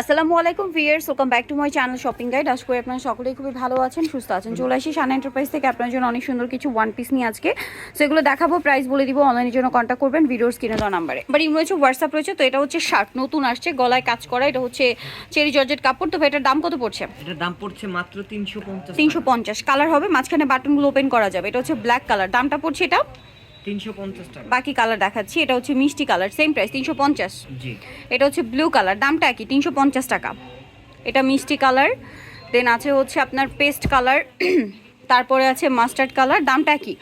আসসালামু আলাইকুম viewers welcome back to my channel shopping guide আশা করি আপনারা সকলেই খুবই ভালো আছেন সুস্থ আছেন। চলে আসি সানা এন্টারপ্রাইজ থেকে। আপনার জন্য অনেক সুন্দর কিছু ওয়ান পিস নিয়ে আজকে। সেগুলো দেখাবো প্রাইস বলে দিব অনলাইনের জন্য কন্ট্যাক্ট করবেন ভিডিওর স্ক্রিনে দেওয়া নাম্বারে এবার ইমো রয়েছে হোয়াটসঅ্যাপ রয়েছে তো এটা হচ্ছে শার্ট নতুন আসছে গলায় কাজ করা। এটা হচ্ছে চেরি জর্জেট কাপড়। তো এটার দাম কত পড়ছে? এটার দাম পড়ছে মাত্র তিনশো পঞ্চাশ তিনশো পঞ্চাশ। কালার হবে মাঝখানে বাটনগুলো ওপেন করা যাবে। এটা হচ্ছে ব্ল্যাক কালার দামটা পড়ছে এটা? টাকা। বাকি কালার দেখাচ্ছি এটা হচ্ছে মিষ্টি কালার সেম প্রাইস তিনশো পঞ্চাশ। জি। এটা হচ্ছে ব্লু কালার দামটা কি? তিনশো পঞ্চাশ টাকা। এটা মিষ্টি কালার দেন আছে হচ্ছে আপনার পেস্ট কালার তারপরে আছে মাস্টার্ড কালার দামটা কি?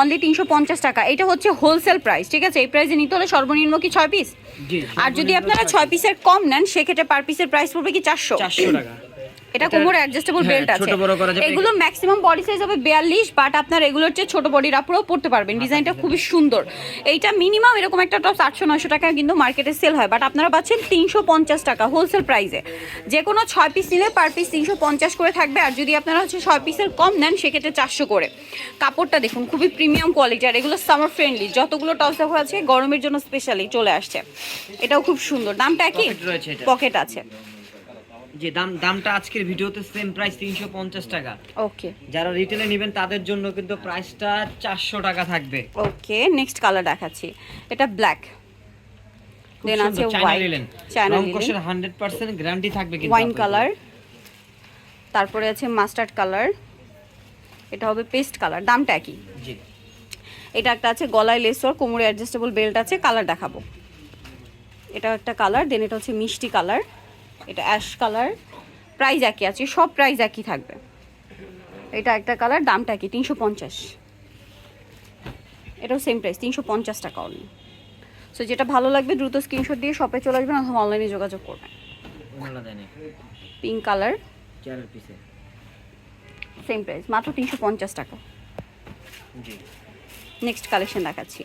অনলি তিনশো পঞ্চাশ টাকা। এটা হচ্ছে হোলসেল প্রাইস ঠিক আছে? এই প্রাইসে নিতে হলে সর্বনিম্ন কি ছয় পিস আর যদি আপনারা ছয় পিসের কম নেন সেক্ষেত্রে পার পিসের প্রাইস পড়বে কি চারশো টাকা। এটা কোমর অ্যাডজাস্টেবল বেল্ট আছে ছোট বড় করা যাবে। এগুলো ম্যাক্সিমাম বডি সাইজ হবে বিয়াল্লিশ বাট আপনার এগুলোর চেয়ে ছোট বডির আপুরাও পড়তে পারবেন। ডিজাইনটা খুবই সুন্দর। এইটা মিনিমাম এরকম একটা টপ আটশো নয়শো টাকা কিন্তু মার্কেটে সেল হয় বাট আপনারা পাচ্ছেন তিনশো পঞ্চাশ টাকা হোলসেল প্রাইসে যে কোনো ছয় পিস নিলে পার পিস তিনশো পঞ্চাশ করে থাকবে আর যদি আপনারা হচ্ছে ছয় পিসের কম নেন সেক্ষেত্রে চারশো করে। কাপড়টা দেখুন খুবই প্রিমিয়াম কোয়ালিটি আর এগুলো সামার ফ্রেন্ডলি যতগুলো টপস দেখো আছে গরমের জন্য স্পেশালি চলে আসছে। এটাও খুব সুন্দর। দামটা কি। পকেট আছে। যে দাম দামটা আজকের ভিডিওতে সেম প্রাইস তিনশো পঞ্চাশ টাকা। ওকে যারা রিটেলে নেবেন তাদের জন্য কিন্তু প্রাইসটা চারশো টাকা থাকবে। ওকে নেক্সট কালার দেখাচ্ছি। এটা ব্ল্যাক দেন আছে হোয়াইট চায়না রং কষের হান্ড্রেড গ্যারান্টি থাকবে কিন্তু ওয়াইন কালার তারপরে আছে মাস্টার্ড কালার এটা হবে পেস্ট কালার দামটা একই। জি। এটা একটা আছে গলায় লেসর কোমরে অ্যাডজাস্টেবল বেল্ট আছে কালার দেখাবো। এটা একটা কালার দেন এটা হচ্ছে মিষ্টি কালার এটা অ্যাশ কালার। প্রাইস একই আছে সব প্রাইস একই থাকবে। এটা একটা কালার দামটা কি তিনশো পঞ্চাশ। এটাও সেম প্রাইস তিনশো পঞ্চাশ টাকা অনলি সো যেটা ভালো লাগবে দ্রুত স্ক্রিনশট দিয়ে শপে চলে আসবেন অথবা অনলাইনে যোগাযোগ করবেন। পিঙ্ক কালার সেম প্রাইস মাত্র তিনশো পঞ্চাশ টাকা। নেক্সট কালেকশন দেখাচ্ছি।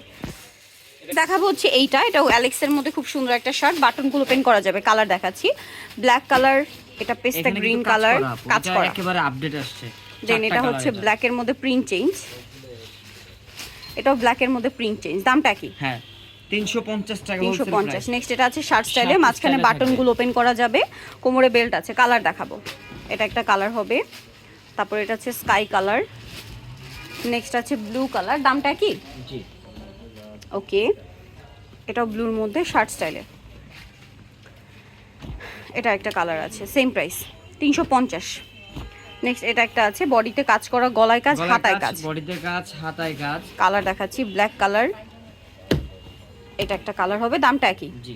দেখাবো হচ্ছে এইটা। এটাও অ্যালেক্সের মধ্যে খুব সুন্দর একটা শার্ট বাটনগুলো ওপেন করা যাবে কালার দেখাচ্ছি। ব্ল্যাক কালার এটা পেস্টা এখানে গ্রিন কালার কাজ করা একেবারে আপডেট আসছে। দেন এটা হচ্ছে এটা। ব্ল্যাকের মধ্যে প্রিন্ট চেঞ্জ এটাও ব্ল্যাকের মধ্যে প্রিন্ট চেঞ্জ দামটা কি? হ্যাঁ তিনশো পঞ্চাশ টাকা তিনশো wholesale পঞ্চাশ। price। নেক্সট এটা আছে শার্ট স্টাইলে মাঝখানে বাটনগুলো ওপেন করা যাবে। কোমরে বেল্ট আছে কালার দেখাবো। এটা একটা কালার হবে। তারপর এটা হচ্ছে স্কাই কালার নেক্সট আছে ব্লু কালার দামটা কি? জি। ওকে। এটাও ব্লুর মধ্যে শার্ট স্টাইলে। এটা একটা কালার আছে সেম প্রাইস তিনশো পঞ্চাশ। নেক্সট এটা একটা আছে বডিতে কাজ করা গলায় কাজ হাতায় কাজ বডিতে কাজ হাতায় কাজ। কালার দেখাচ্ছি ব্ল্যাক কালার। এটা একটা কালার হবে দামটা একই। জি।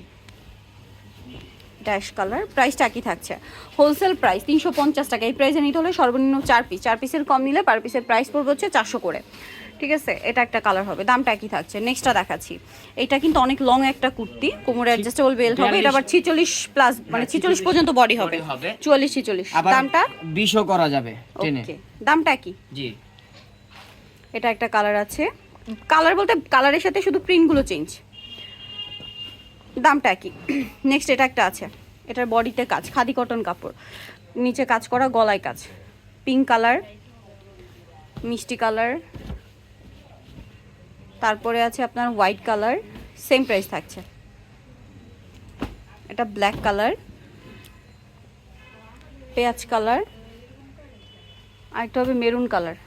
ড্যাশ কালার প্রাইসটা একই থাকছে। হোলসেল প্রাইস তিনশো পঞ্চাশ টাকা। এই প্রাইসে নিতে হলে সর্বনিম্ন চার পিস চার পিসের কম নিলে পার পিসের প্রাইস পড়বে হচ্ছে চারশো করে। ঠিক আছে? এটা একটা কালার হবে। দামটা একই থাকছে। নেক্সটটা দেখাচ্ছি। এটা কিন্তু অনেক লং একটা কুর্তি। কোমরে অ্যাডজাস্টেবল বেল্ট হবে। এটা আবার ছিচল্লিশ প্লাস মানে হ্যাঁ, 46 পর্যন্ত বডি হবে। body হবে। চুয়াল্লিশ ছিচল্লিশ। আবার দামটা? বিশও করা যাবে টেনে। ওকে দামটা কি জি। এটা একটা কালার আছে। কালার বলতে কালারের সাথে শুধু প্রিন্টগুলো চেঞ্জ দামটা কি নেক্সট এটা একটা আছে। এটার বডিতে কাজ। খাদি কটন কাপড়। নিচে কাজ করা গলায় কাজ। পিঙ্ক কালার মিষ্টি কালার তারপরে আছে আপনার হোয়াইট কালার সেম প্রাইস থাকছে। এটা ব্ল্যাক কালার পেঁয়াজ কালার আরেকটা হবে মেরুন কালার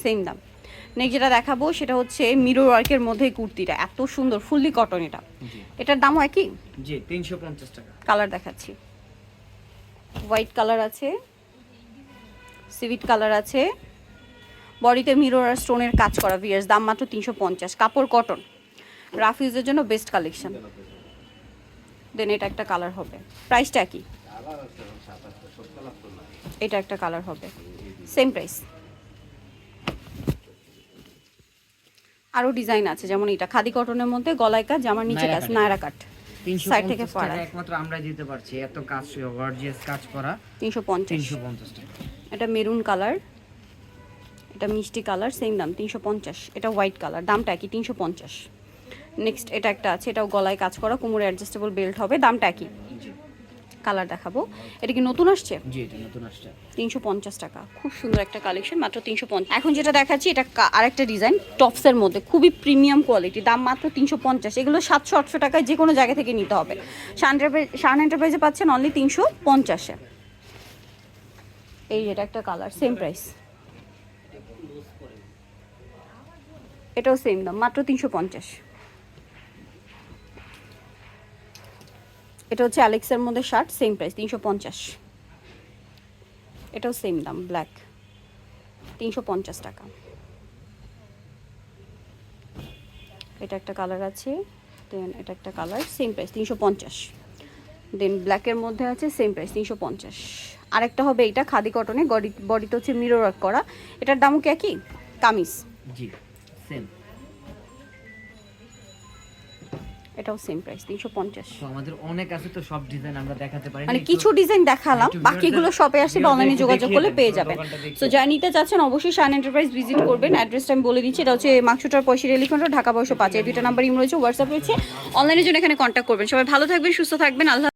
সেম দাম। নেক্সট যেটা দেখাবো সেটা হচ্ছে মিরর ওয়ার্কের মধ্যে কুর্তিটা এত সুন্দর ফুললি কটন এটা। এটার দামও একই? জি তিনশো পঞ্চাশ টাকা। কালার দেখাচ্ছি। হোয়াইট কালার আছে সিভিট কালার আছে বডিতে মিরর আর স্টোনের কাজ করা ভিয়ার্স দাম মাত্র তিনশো পঞ্চাশ কাপড় কটন রাফ ইউজের জন্য বেস্ট কালেকশন দেন এটা একটা কালার হবে। প্রাইসটা কি? এটা একটা কালার হবে। সেম প্রাইস আরও ডিজাইন আছে যেমন এটা। খাদি কটনের মধ্যে গলায় কাজ জামার নিচে কাজ নায়রা কাট Side থেকে। একমাত্র আমরা দিতে পারছি। এত কাজ গর্জিয়াস করা। টাকা। এটা মেরুন কালার এটা মিষ্টি কালার সেম দাম তিনশো পঞ্চাশ। এটা হোয়াইট কালার দামটা একই তিনশো পঞ্চাশ। নেক্সট এটা একটা আছে এটাও গলায় কাজ করা কোমরে অ্যাডজাস্টেবল বেল্ট হবে দামটা একই। কালার দেখাবো। এটা কি নতুন আসছে? জি এটা নতুন আসছে। তিনশো পঞ্চাশ টাকা। খুব সুন্দর একটা কালেকশন মাত্র তিনশো পঞ্চাশ। এখন যেটা দেখাচ্ছি এটা আরেকটা ডিজাইন টপসের মধ্যে খুবই প্রিমিয়াম কোয়ালিটি দাম মাত্র তিনশো পঞ্চাশ। এগুলো সাতশো আটশো টাকায় যে কোনো জায়গা থেকে নিতে হবে। শান শান এন্টারপ্রাইজে পাচ্ছেন অনলি তিনশো পঞ্চাশে। এই এটা একটা কালার সেম প্রাইস এটাও সেম দাম, মাত্র তিনশো পঞ্চাশ। এটা হচ্ছে অ্যালেক্সের মধ্যে শার্ট সেম প্রাইস তিনশো পঞ্চাশ। এটাও সেম দাম ব্ল্যাক তিনশো পঞ্চাশ টাকা। এটা একটা কালার আছে দেন এটা একটা কালার সেম প্রাইস তিনশো পঞ্চাশ। দেন ব্ল্যাকের মধ্যে আছে সেম প্রাইস তিনশো পঞ্চাশ। আরেকটা হবে এটা খাদি কটনে বডি বডিতে হচ্ছে মিরর ওয়ার্ক করা। এটার দামও কি একই? কামিজ। জি সেম এটাও সেম প্রাইস তিনশো পঞ্চাশ। তো আমাদের অনেক আছে তো সব ডিজাইন আমরা দেখাতে পারি মানে কিছু ডিজাইন দেখালাম বাকিগুলো শপে আসলে অনলাইনে যোগাযোগ করলে পেয়ে যাবেন। দোকানটা দেখিয়ে সো যা নিতে চাচ্ছেন অবশ্যই শান এন্টারপ্রাইজ ভিজিট করবেন। অ্যাড্রেসটা আমি বলে দিচ্ছি এটা হচ্ছে মাকসুটার ঢাকা বয়স পাঁচ। এই দুইটা নাম্বার ইম রয়েছে হোয়াটসঅ্যাপ রয়েছে। অনলাইনের জন্য এখানে কন্ট্যাক্ট করবেন। সবাই ভালো থাকবেন সুস্থ থাকবেন আল্লাহ